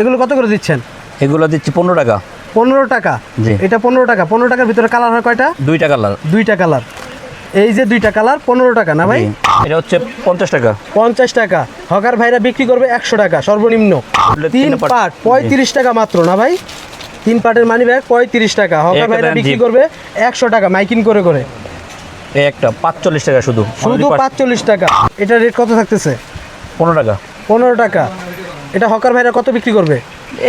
এগুলো কত করে দিচ্ছেন? এগুলো দিচ্ছি পনেরো টাকা। পনেরো টাকা? জি। এটা পনেরো টাকা। পনেরো টাকার ভিতরে কালার হয় কয়টা? দুইটা কালার। দুইটা কালার। এই যে দুইটা কালার পনেরো টাকা না ভাই? এটা হচ্ছে পঞ্চাশ টাকা। পঞ্চাশ টাকা। হকার ভাইরা বিক্রি করবে একশো টাকা সর্বনিম্ন। তিন পাট। পঁয়ত্রিশ টাকা মাত্র না ভাই? তিন পাটের মানি ব্যাগ পঁয়ত্রিশ টাকা। হকার ভাইরা বিক্রি করবে একশো টাকা মাইকিং করে করে। এই একটা পাঁচচল্লিশ টাকা শুধু। শুধু পাঁচচল্লিশ টাকা। এটা রেট কত থাকতেছে? পনেরো টাকা। পনেরো টাকা। এটা হকার ভাইরা কত বিক্রি করবে?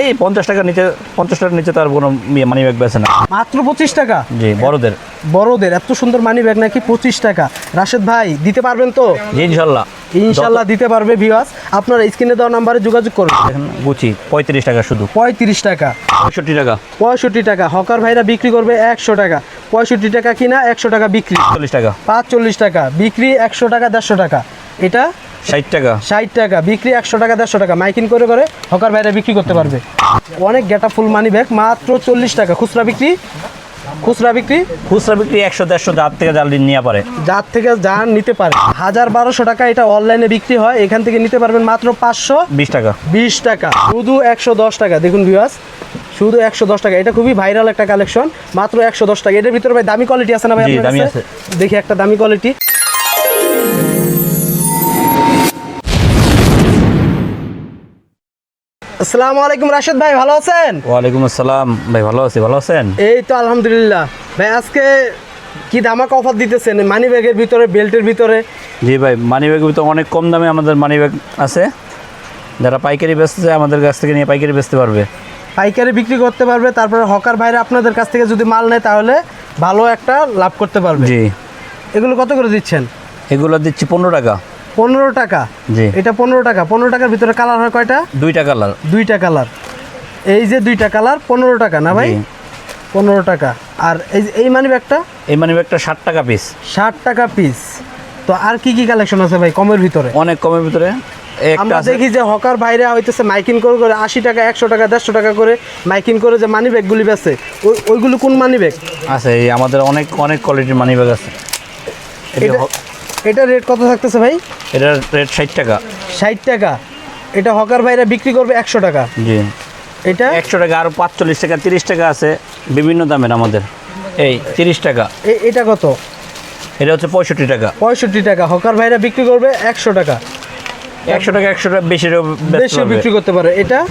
এই পঞ্চাশ টাকার নিচে পঞ্চাশ টাকার নিচে তার কোনো মানি ব্যাগ বেছে না। মাত্র পঁচিশ টাকা? জি বড়দের। বড়দের এত সুন্দর মানি ব্যাগ নাকি পঁচিশ টাকা? রাশেদ ভাই দিতে পারবেন তো? ইনশাল্লাহ। ইনশাল্লাহ দিতে পারবে ভিওয়াস আপনারা স্ক্রিনে দেওয়া নাম্বারে যোগাযোগ করুন। দেখেন গুচি পঁয়ত্রিশ টাকা শুধু। পঁয়ত্রিশ টাকা। পঁয়ষট্টি টাকা। পঁয়ষট্টি টাকা। হকার ভাইরা বিক্রি করবে একশো টাকা। পঁয়ষট্টি টাকা কিনা একশো টাকা বিক্রি। চল্লিশ টাকা। পাঁচচল্লিশ টাকা। বিক্রি একশো টাকা দেড়শো টাকা। এটা ষাট টাকা। ষাট টাকা বিক্রি একশো টাকা দেড়শো টাকা। মাইকিং করে করে হকার ভাইরা বিক্রি করতে পারবে। অনেক গেটা ফুল মানি ব্যাগ মাত্র চল্লিশ টাকা। খুচরা বিক্রি? খুচরা বিক্রি? খুচরা বিক্রি একশো দেড়শো যার থেকে জাল নিয়ে পারে। যার থেকে যান নিতে পারে। হাজার বারোশো টাকা এটা অনলাইনে বিক্রি হয়। এখান থেকে নিতে পারবেন মাত্র পাঁচশো বিশ টাকা। বিশ টাকা। শুধু একশো দশ টাকা। দেখুন ভিউয়াস শুধু একশো দশ টাকা। এটা খুবই ভাইরাল একটা কালেকশন মাত্র একশো দশ টাকা। এটার ভিতরে ভাই দামি কোয়ালিটি আছে না ভাই দামি আছে। দেখি একটা দামি কোয়ালিটি আসসালামু আলাইকুম রাশেদ ভাই ভালো আছেন? ওয়ালাইকুম আসসালাম। ভাই ভালো আছি ভালো আছেন? এই তো আলহামদুলিল্লাহ। ভাই আজকে কি দামাকা অফার দিতেছেন? মানি ব্যাগের ভিতরে বেল্টের ভিতরে? জি ভাই মানি ব্যাগ তো অনেক কম দামে আমাদের মানি ব্যাগ আছে। যারা পাইকারি বেচতে চায় আমাদের কাছ থেকে নিয়ে পাইকারি বেচতে পারবে। পাইকারি বিক্রি করতে পারবে তারপরে হকার ভাইরা আপনাদের কাছ থেকে যদি মাল নেয় তাহলে ভালো একটা লাভ করতে পারবে। জি। এগুলো কত করে দিচ্ছেন? এগুলো দিচ্ছি পনেরো টাকা। পনেরো টাকা। জি। এটা পনেরো টাকা। পনেরো টাকার ভিতরে কালার হয় কয়টা? দুইটা কালার। দুইটা কালার। এই যে দুইটা কালার পনেরো টাকা না ভাই। পনেরো টাকা। আর এই এই মানি ব্যাগটা? এই মানি ব্যাগটা ষাট টাকা পিস ষাট টাকা পিস তো আর কি কি কালেকশন আছে ভাই কমের ভিতরে? অনেক কমের ভিতরে। আমরা দেখি যে হকার ভাইরা হইতেছে মাইকিং করে করে আশি টাকা একশো টাকা দেড়শো টাকা করে মাইকিং করে যে মানি ব্যাগগুলি বেচে। ওই ওইগুলো কোন মানি ব্যাগ? আছে এই আমাদের অনেক অনেক কোয়ালিটির মানি ব্যাগ আছে। এটা এটা এটা রেট কত থাকতেছে ভাই? এটার রেট ষাট টাকা। ষাট টাকা। এটা হকার ভাইরা বিক্রি করবে একশো টাকা। জি। এটা? একশো টাকা আর পাঁচচল্লিশ টাকা তিরিশ টাকা আছে বিভিন্ন দামের আমাদের। এই তিরিশ টাকা। এটা কত? এটা হচ্ছে পঁয়ষট্টি টাকা। পঁয়ষট্টি টাকা। হকার ভাইরা বিক্রি করবে একশো টাকা। একশো টাকা একশো টাকা বেশি বেশি বিক্রি করতে পারে। এটা?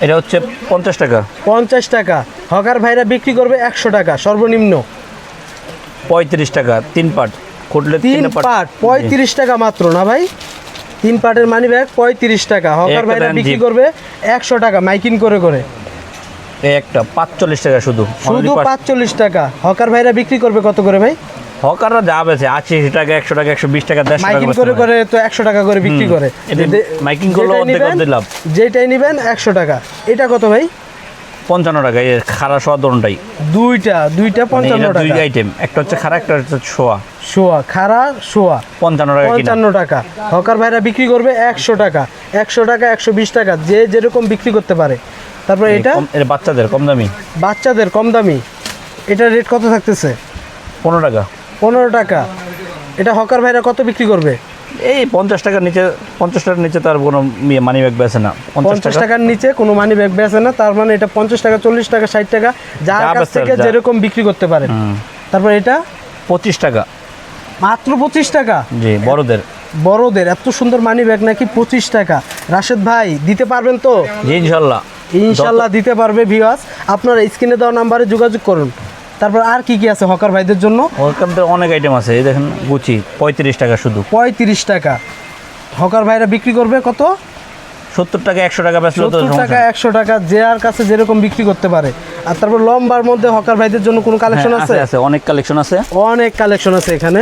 এটা হচ্ছে পঞ্চাশ টাকা। পঞ্চাশ টাকা। হকার ভাইরা বিক্রি করবে একশো টাকা সর্বনিম্ন। পঁয়ত্রিশ টাকা তিন পাট। খুটলে তিন পাট। পঁয়ত্রিশ টাকা মাত্র না ভাই? তিন পাটের মানি ব্যাগ পঁয়ত্রিশ টাকা। হকার ভাইরা বিক্রি করবে একশো টাকা মাইকিং করে করে। একটা পাঁচচল্লিশ টাকা শুধু। শুধু পাঁচচল্লিশ টাকা। হকার ভাইরা বিক্রি করবে কত করে ভাই? হকাররা যা বেছে আশি টাকা একশো টাকা একশো বিশ টাকা দেড়শো টাকা মাইকিং করে করে তো একশো টাকা করে বিক্রি করে। মাইকিং যেটাই অর্ধেক অর্ধেক লাভ। যেটাই নেবেন একশো টাকা। এটা কত ভাই? পঞ্চান্ন টাকা এই খারা শোয়া দোনটাই দুইটা দুইটা পঞ্চান্ন দুই আইটেম একটা হচ্ছে খারা একটা হচ্ছে শোয়া। শোয়া খারা শোয়া। পঞ্চান্ন টাকা পঞ্চান্ন টাকা। হকার ভাইরা বিক্রি করবে একশো টাকা। একশো টাকা একশো বিশ টাকা যে যেরকম বিক্রি করতে পারে। তারপর এটা এটা বাচ্চাদের কম দামি? বাচ্চাদের কম দামি। এটার রেট কত থাকতেছে? পনেরো টাকা। পনেরো টাকা। এটা হকার ভাইরা কত বিক্রি করবে? এই পঞ্চাশ টাকার নিচে পঞ্চাশ টাকার নিচে তার কোনো মানি ব্যাগ বেছে না। পঞ্চাশ টাকার নিচে কোনো মানি ব্যাগ বেচে না তার মানে এটা পঞ্চাশ টাকা চল্লিশ টাকা ষাট টাকা যার কাছ থেকে যেরকম বিক্রি করতে পারে। তারপর এটা? পঁচিশ টাকা। মাত্র পঁচিশ টাকা? জি বড়দের। বড়দের এত সুন্দর মানি ব্যাগ নাকি পঁচিশ টাকা? রাশেদ ভাই দিতে পারবেন তো? ইনশাল্লাহ। ইনশাল্লাহ দিতে পারবে ভিওয়াস আপনারা স্ক্রিনে দেওয়া নাম্বারে যোগাযোগ করুন। তারপর আর কি কি আছে হকার ভাইদের জন্য? হকারদের অনেক আইটেম আছে এই দেখেন গুচি পঁয়ত্রিশ টাকা শুধু। পঁয়ত্রিশ টাকা। হকার ভাইরা বিক্রি করবে কত? সত্তর টাকা একশো টাকা বেচলেও সত্তর টাকা একশো টাকা যে আর কাছে যেরকম বিক্রি করতে পারে। আর তারপর লম্বার মধ্যে হকার ভাইদের জন্য কোনো কালেকশন হ্যাঁ, আছে? আছে অনেক কালেকশন আছে। অনেক কালেকশন আছে এখানে।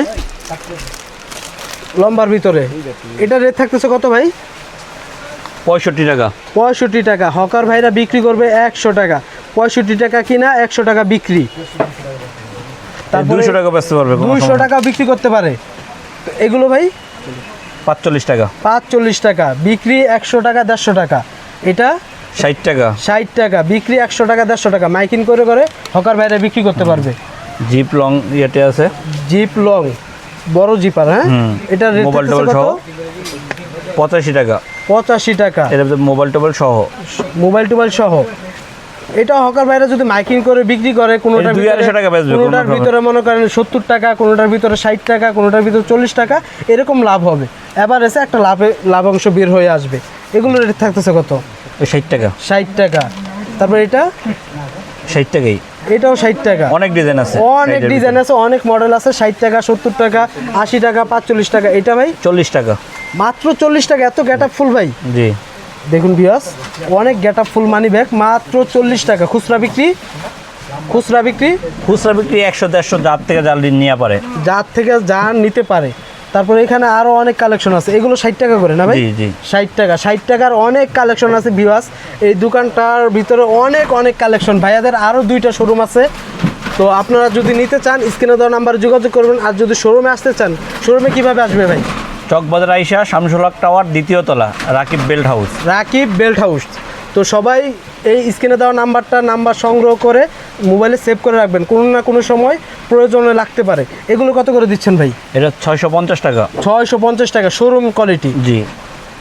লম্বার ভিতরে। এটা রেট থাকতেছে কত ভাই? পঁয়ষট্টি টাকা। পঁয়ষট্টি টাকা। হকার ভাইরা বিক্রি করবে একশো টাকা। পঁয়ষট্টি টাকা কিনা একশো টাকা বিক্রি। দুশো টাকা বেচতে পারবে দুইশো টাকা বিক্রি করতে পারে। এগুলো ভাই? পাঁচচল্লিশ টাকা। পাঁচচল্লিশ টাকা বিক্রি একশো টাকা দেড়শো টাকা। এটা ষাট টাকা। ষাট টাকা বিক্রি একশো টাকা দেড়শো টাকা। মাইকিং করে করে হকার ভাইরা বিক্রি করতে পারবে। জিপ লং ইয়েতে আছে। জিপ লং বড় জিপার হ্যাঁ? এটা মোবাইল টোবাইল সহ। পঁচাশি টাকা। পঁচাশি টাকা। এটা মোবাইল টোবাইল সহ। মোবাইল টোবাইল সহ। এটা হকার বাইরে যদি মাইকিং করে বিক্রি করে কোনোটার টাকা বেচবে, কোনোটার ভিতরে মনে করেন সত্তর টাকা কোনোটার ভিতরে ষাট টাকা কোনোটার ভিতরে চল্লিশ টাকা এরকম লাভ হবে। এবার এসে একটা লাভে লাভাংশ বের হয়ে আসবে। এগুলো রেট থাকতেছে কত? ষাট টাকা। ষাট টাকা। তারপর এটা? ষাট টাকাই। এটাও ষাট টাকা। অনেক ডিজাইন আছে। অনেক ডিজাইন আছে অনেক মডেল আছে ষাট টাকা সত্তর টাকা আশি টাকা পাঁচচল্লিশ টাকা। এটা ভাই? চল্লিশ টাকা। মাত্র চল্লিশ টাকা। এত গেট ফুল ভাই? জি। দেখুন বিয়াস অনেক get up full money bag মাত্র চল্লিশ টাকা। খুচরা বিক্রি খুচরা বিক্রি। খুচরা বিক্রি একশো দেড়শো যার থেকে জাল নিয়ে পারে। যার থেকে যা নিতে পারে। তারপরে এখানে আরও অনেক কালেকশন আছে। এগুলো ষাট টাকা করে না ভাই। ষাট টাকা। ষাট টাকার অনেক কালেকশন আছে বিবাস এই দোকানটার ভিতরে অনেক অনেক কালেকশন ভাইয়াদের আরও দুইটা শোরুম আছে। তো আপনারা যদি নিতে চান স্ক্রিনে দেওয়া নাম্বারে যোগাযোগ করবেন। আর যদি শোরুমে আসতে চান শোরুমে কীভাবে আসবে ভাই? চকবাজার আইসা শামসুলাক টাওয়ার দ্বিতীয় তলা Rakib belt house. Rakib belt house. তো সবাই এই স্ক্রিনে দেওয়া নাম্বারটা নাম্বার সংগ্রহ করে মোবাইলে সেভ করে রাখবেন। কোনো না কোনো সময় প্রয়োজনে লাগতে পারে। এগুলো কত করে দিচ্ছেন ভাই? এটা ছয়শো পঞ্চাশ টাকা। ছয়শো পঞ্চাশ টাকা শোরুম কোয়ালিটি জি।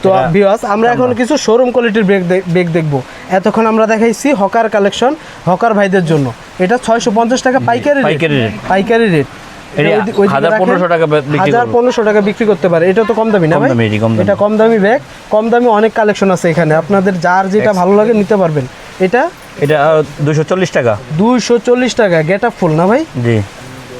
তো ভিওয়াস আমরা এখন কিছু শোরুম কোয়ালিটির ব্রেক ব্রেক দেখব। এতক্ষণ আমরা দেখাইছি হকার কালেকশন হকার ভাইদের জন্য। এটা ছয়শো পঞ্চাশ টাকা পাইকারি পাইকারি রেট পাইকারি রেট টাকা বিক্রি করতে পারে। এটা তো কম দামি না ভাই? এটি কম দামি। ব্যাগ। কম দামি অনেক কালেকশন আছে এখানে। আপনাদের যার যেটা ভালো লাগে নিতে পারবেন। এটা? এটা দুশো চল্লিশ টাকা। দুইশো চল্লিশ টাকা। গেট আপ ফুল না ভাই? জি।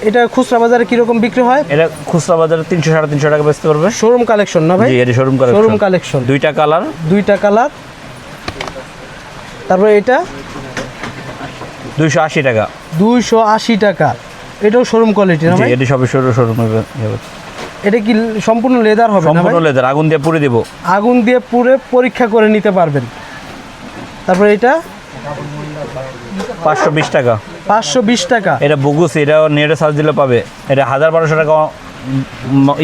এটা খুচরা বাজারে কীরকম বিক্রি হয়? এটা খুচরা বাজারে তিনশো সাড়ে তিনশো টাকা বেচতে পারবে। শোরুম কালেকশন না ভাই? এটি শোরুম শোরুম কালেকশন কালেকশন দুইটা কালার দুইটা কালার তারপরে এটা? দুইশো আশি টাকা। দুইশো আশি টাকা। এটাও শোরুম কোয়ালিটি না ভাই? এটি সবই শোরুম এটা কি সম্পূর্ণ লেদার হবে সম্পূর্ণ লেদার আগুন দিয়ে পুড়ে দিব। আগুন দিয়ে পুরে পরীক্ষা করে নিতে পারবেন। তারপরে এটা পাঁচশো বিশ টাকা। পাঁচশো বিশ টাকা। এটা বুগুস এটা নেটে সার্চ দিলে পাবে। এটা হাজার বারোশো টাকা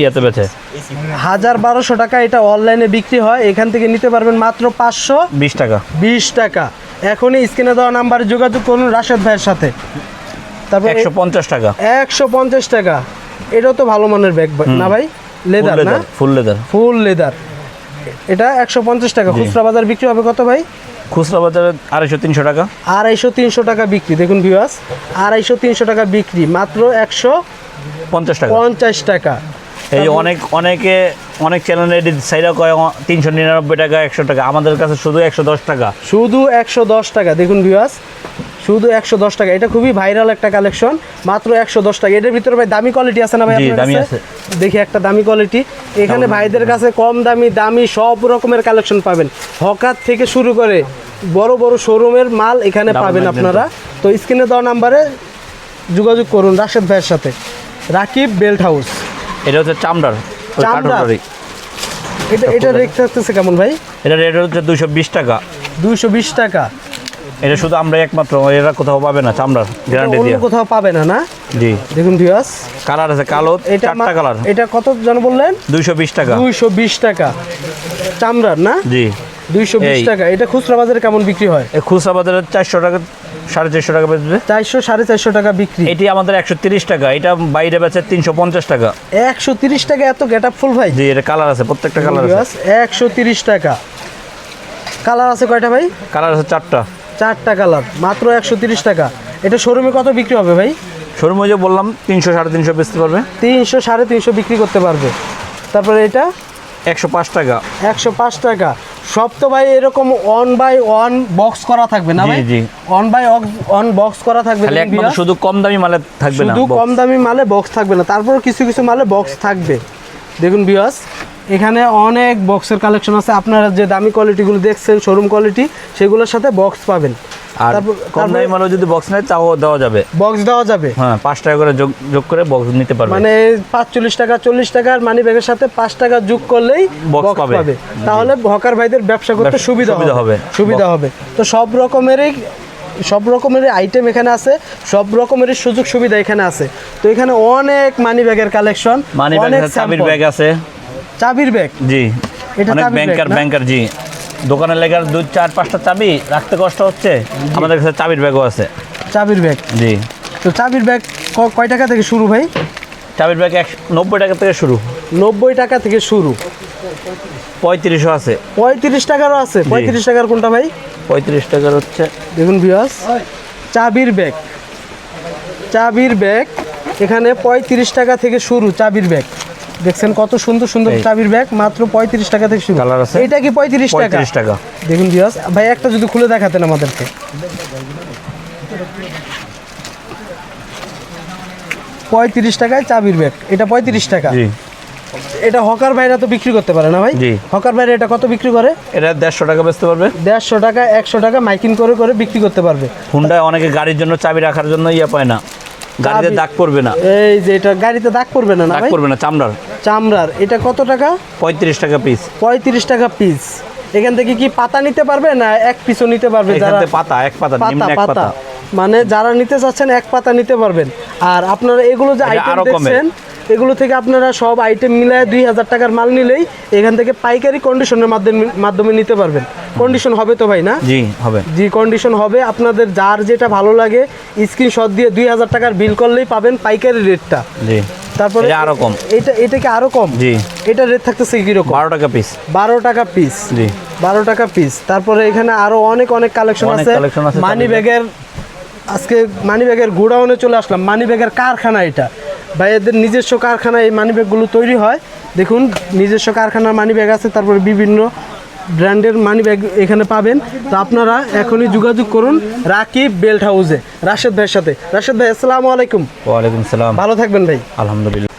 ইয়াতে বেছে হাজার বারোশো টাকা এটা অনলাইনে বিক্রি হয়। এখান থেকে নিতে পারবেন মাত্র পাঁচশো বিশ টাকা। বিশ টাকা। এখনই স্ক্রিনে দেওয়া নাম্বারে যোগাযোগ করুন রাশেদ ভাইয়ের সাথে। তারপর একশো পঞ্চাশ টাকা। একশো পঞ্চাশ টাকা। এটাও তো ভালো মানের ব্যাগ না ভাই? লেদার না? Full leather. Full leather. এটা একশো পঞ্চাশ টাকা। খুচরা বাজার বিক্রি হবে কত ভাই? খুচরা বাজারে আড়াইশো তিনশো টাকা। আড়াইশো তিনশো টাকা বিক্রি। দেখুন ভিউয়ার্স আড়াইশো তিনশো টাকা বিক্রি। মাত্র একশো পঞ্চাশ টাকা। পঞ্চাশ টাকা। এই অনেক অনেকে অনেক চ্যানেলে এটি সাইডা কয় তিনশো নিরানব্বই টাকা একশো টাকা। আমাদের কাছে শুধু একশো দশ টাকা। শুধু একশো দশ টাকা। দেখুন ভিউয়ার্স শুধু একশো দশ টাকা। এটা খুবই ভাইরাল একটা কালেকশন মাত্র একশো দশ টাকা। এটার ভিতরে ভাই দামি কোয়ালিটি আছে না ভাই আপনার দামি আছে। দেখি একটা দামি কোয়ালিটি এখানে ভাইদের কাছে কম দামি দামি সব রকমের কালেকশন পাবেন। হকার থেকে শুরু করে বড় বড় শোরুমের মাল এখানে পাবেন আপনারা। তো। স্ক্রিনে দেওয়া নাম্বারে যোগাযোগ করুন রাশেদ ভাইয়ের সাথে। Rakib belt house. এটা হচ্ছে চামড়ার চামড়ার? এটা এটা রেট থাকতেছে কেমন ভাই? এটা রেট হচ্ছে দুশো বিশ টাকা। দুইশো বিশ টাকা। এটা শুধু আমরা একমাত্র এরা কোথাও পাবে না চামড়ার গ্যারান্টি দিয়ে। কোথাও পাবে না না? জি। দেখুন ভিউয়ার্স কালার আছে কালো এটা চারটা কালার এটা কত জন বললেন? দুইশো বিশ টাকা। দুইশো বিশ টাকা। চামড়ার না? জি। দুইশো বিশ এই। টাকা। এটা খুচরা বাজারে কেমন বিক্রি হয়? এই খুচরা বাজারে চারশো টাকা সাড়ে চারশো টাকা বেচবে। চারশো সাড়ে চারশো টাকা বিক্রি। এটি আমাদের একশো তিরিশ টাকা এটা বাইরে বেচে তিনশো পঞ্চাশ টাকা। একশো তিরিশ টাকা এত গেট আপ ফুল ভাই? জি এটা কালার আছে প্রত্যেকটা কালার আছে। একশো তিরিশ টাকা। কালার আছে কয়টা ভাই? কালার আছে চারটা। চারটা কালার মাত্র একশো তিরিশ টাকা। এটা শোরুমে কত বিক্রি হবে ভাই? শোরুমে যে বললাম তিনশো সাড়ে তিনশো বেচতে পারবে। তিনশো সাড়ে তিনশো বিক্রি করতে পারবে। তারপরে এটা? একশো পাঁচ টাকা। একশো পাঁচ টাকা। সব তো ভাই এরকম অন বাই ওয়ান বক্স করা থাকবে না ভাই? জি। ওয়ান বাই অন বক্স করা থাকবে শুধু কম দামি মালে থাকবে না শুধু কম দামি মালে বক্স থাকবে না তারপর কিছু কিছু মালে বক্স থাকবে। দেখুন বিয়াস এখানে অনেক বক্সের কালেকশন আছে। আপনারা যে দামি কোয়ালিটিগুলো দেখছেন শোরুম কোয়ালিটি সেগুলোর সাথে বক্স পাবেন। আর কম দামি মালে যদি বক্স নেয় তাও দেওয়া যাবে। বক্স দেওয়া যাবে। হ্যাঁ পাঁচ টাকা করে যোগ যোগ করে বক্স নিতে পারবে। মানে পাঁচচল্লিশ টাকা চল্লিশ টাকার মানি ব্যাগের সাথে পাঁচ টাকা যোগ করলেই বক্স পাবে। তাহলে হকার ভাইদের ব্যবসা করতে সুবিধা হবে। হবে। সুবিধা হবে। তো সব রকমেরই সব রকমেরই আইটেম এখানে আছে। সব রকমেরই সুযোগ সুবিধা এখানে আছে। তো এখানে অনেক মানি ব্যাগের কালেকশন মানি ব্যাগ চাবির ব্যাগ আছে। চাবির ব্যাগ? জি এটা অনেক ব্যাংকার ব্যাংকার জি। দোকানের লেগার দুই চার পাঁচটা চাবি রাখতে কষ্ট হচ্ছে। আমাদের কাছে চাবির ব্যাগও আছে। চাবির ব্যাগ? জি। তো চাবির ব্যাগ ক- কয় টাকা থেকে শুরু ভাই? চাবির ব্যাগ এক নব্বই টাকা থেকে শুরু। নব্বই টাকা থেকে শুরু। পঁয়ত্রিশও আছে। পঁয়ত্রিশ টাকারও আছে। পঁয়ত্রিশ টাকার কোনটা ভাই? পঁয়ত্রিশ টাকার হচ্ছে। দেখুন বিয়াস চাবির ব্যাগ। চাবির ব্যাগ এখানে পঁয়ত্রিশ টাকা থেকে শুরু চাবির ব্যাগ। দেখছেন কত সুন্দর সুন্দর চাবির ব্যাগ মাত্র পঁয়ত্রিশ টাকা থেকে শুরু। কালার আছে? এটা কি পঁয়ত্রিশ টাকা? টাকা। দেখুন বিয়াস ভাই একটা যদি খুলে দেখাতেন আমাদেরকে। পঁয়ত্রিশ টাকায় চাবির ব্যাগ এটা পঁয়ত্রিশ টাকা। এটা হকার ভাইরা তো বিক্রি করতে পারে না ভাই? হকার ভাইরা এটা কত বিক্রি করে? এটা দেড়শো টাকা বেচতে পারবে। দেড়শো টাকা একশো টাকা মাইকিং করে করে বিক্রি করতে পারবে। হুন্ডায় অনেকে গাড়ির জন্য চাবি রাখার জন্য ইয়ে পায় না। গাড়িতে দাগ পড়বে না। এই যে এটা গাড়িতে দাগ পড়বে না না দাগ পড়বে না চামড়ার। চামড়ার। এটা কত টাকা? পঁয়ত্রিশ টাকা পিস পঁয়ত্রিশ টাকা পিস এখান থেকে কি পাতা নিতে পারবে না এক পিসও নিতে পারবে যারা পাতা এক পাতা নিম্ন পাতা এক পাতা। মানে যারা নিতে চাচ্ছেন এক পাতা নিতে পারবেন। আর আপনারা এগুলো যে আইটেম। দেখছেন এগুলো থেকে আপনারা সব আইটেম মিলায় দুই হাজার টাকার মাল নিলেই এখান থেকে পাইকারি কন্ডিশনের মাধ্যমে মাধ্যমে নিতে পারবেন। কন্ডিশন হবে তো ভাই না? জি হবে। জি কন্ডিশন হবে। আপনাদের যার যেটা ভালো লাগে স্ক্রিনশট দিয়ে দুই হাজার টাকার বিল করলেই পাবেন পাইকারি রেটটা জি। তারপরে আরও কম। এটা এটা কি আরও কম? জি। এটা রেট থাকতেছে কীরকম? বারো টাকা পিস বারো টাকা পিস জি। বারো টাকা পিস তারপরে এখানে আরও অনেক অনেক কালেকশন আছে। মানি ব্যাগের আজকে মানি ব্যাগের গোডাউনে চলে আসলাম। মানি ব্যাগের কারখানা এটা। ভাই এদের নিজস্ব কারখানায় এই মানি ব্যাগগুলো তৈরি হয়। দেখুন নিজস্ব কারখানার মানিব্যাগ আছে তারপরে বিভিন্ন ব্র্যান্ডের মানি ব্যাগ এখানে পাবেন। তো আপনারা এখনই যোগাযোগ করুন রাকিব বেল্ট হাউসে রাশেদ ভাইয়ের সাথে। রাশেদ ভাই আসসালামু আলাইকুম। ওয়ালাইকুম সালাম। ভালো থাকবেন ভাই। আলহামদুলিল্লাহ।